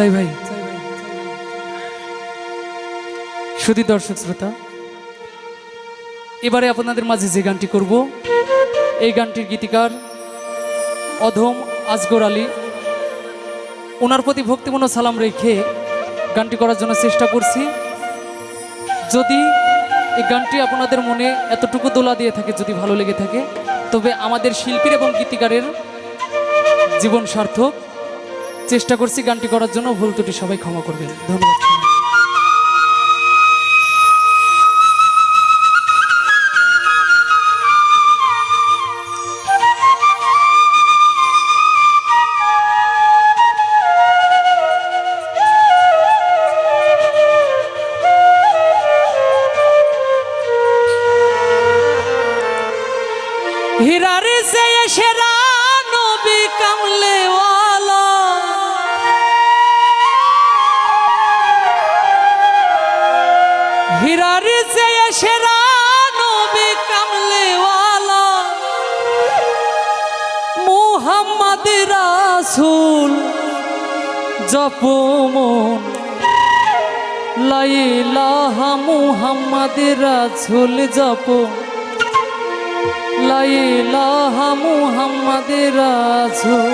সাই ভাই। সুদী দর্শক শ্রোতা, এবারে আপনাদের মাঝে যে গানটি করব, এই গানটির গীতিকার অধম আজগর আলী। ওনার প্রতি ভক্তিপূর্ণ সালাম রেখে গানটি করার জন্য চেষ্টা করছি। যদি এই গানটি আপনাদের মনে এতটুকু দোলা দিয়ে থাকে, যদি ভালো লেগে থাকে, তবে আমাদের শিল্পীর এবং গীতিকারের জীবন সার্থক। চেষ্টা করছি গানটি করার জন্য, ভুল ত্রুটি সবাই ক্ষমা করবেন ধন্যবাদ। হীরার সে সেরা নবী কামলে হীরার সে সেরা নবী কামলে ওয়ালা মুহাম্মদ রাসূল, জপমন লাইলাহা মুহাম্মদ রাসূল, জপমন লাইলাহা মুহাম্মাদের রাসূল।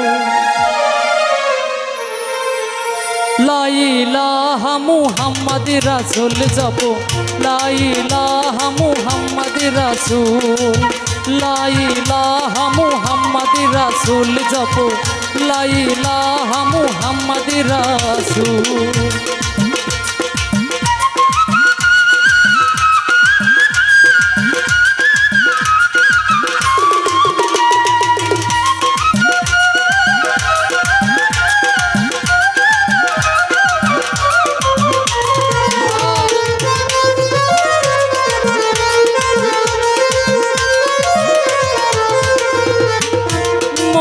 লাইলাহা মুহাম্মাদের রাসূল জপ লাইলাহা মুহাম্মদ রাসুল। লাইলাহা মুহাম্মদ রাসুল জপ লাইলাহা মুহাম্মদ রাসূল।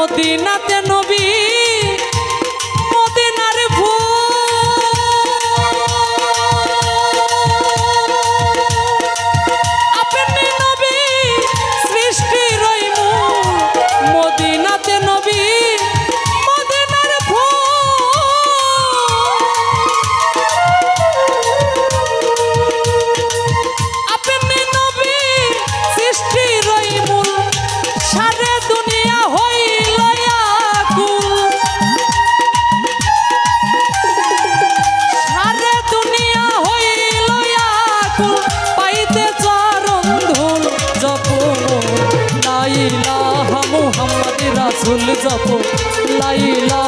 মদিনাতে রাসূল জপ লাইলাহা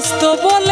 দোস্ত বলে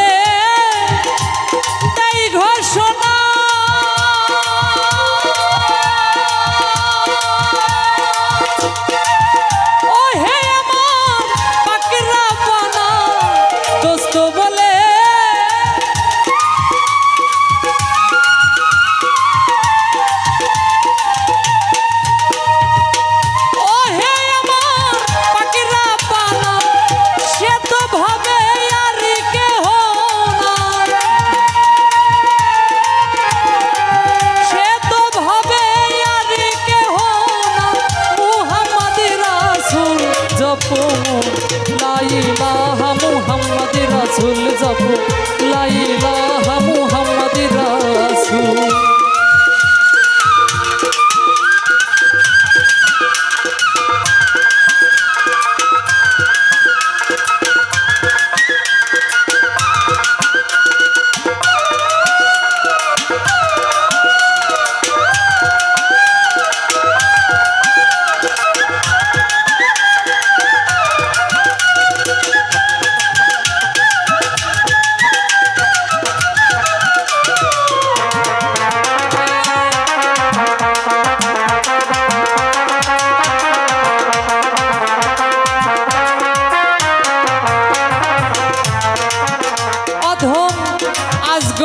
রাসূল জপ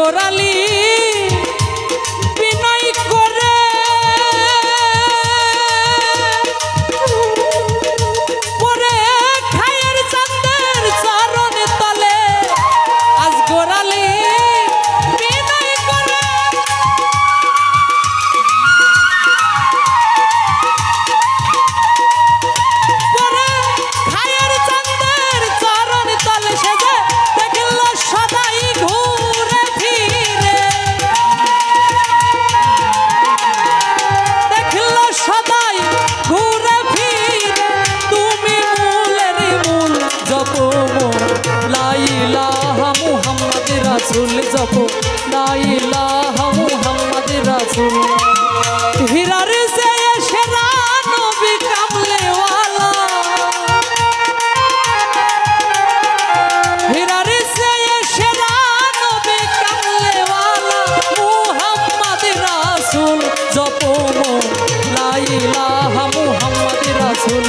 গোড়ালি রাসুল জপ লাইলাহ মোহাম্মদ রাসুল। হীরার সে সেরা নবী কামলেওয়ালা। হীরার সে সেরা নবী কামলেওয়ালা। মোহাম্মদ রাসুল জপ লাইলাহ মোহাম্মদ রাসুল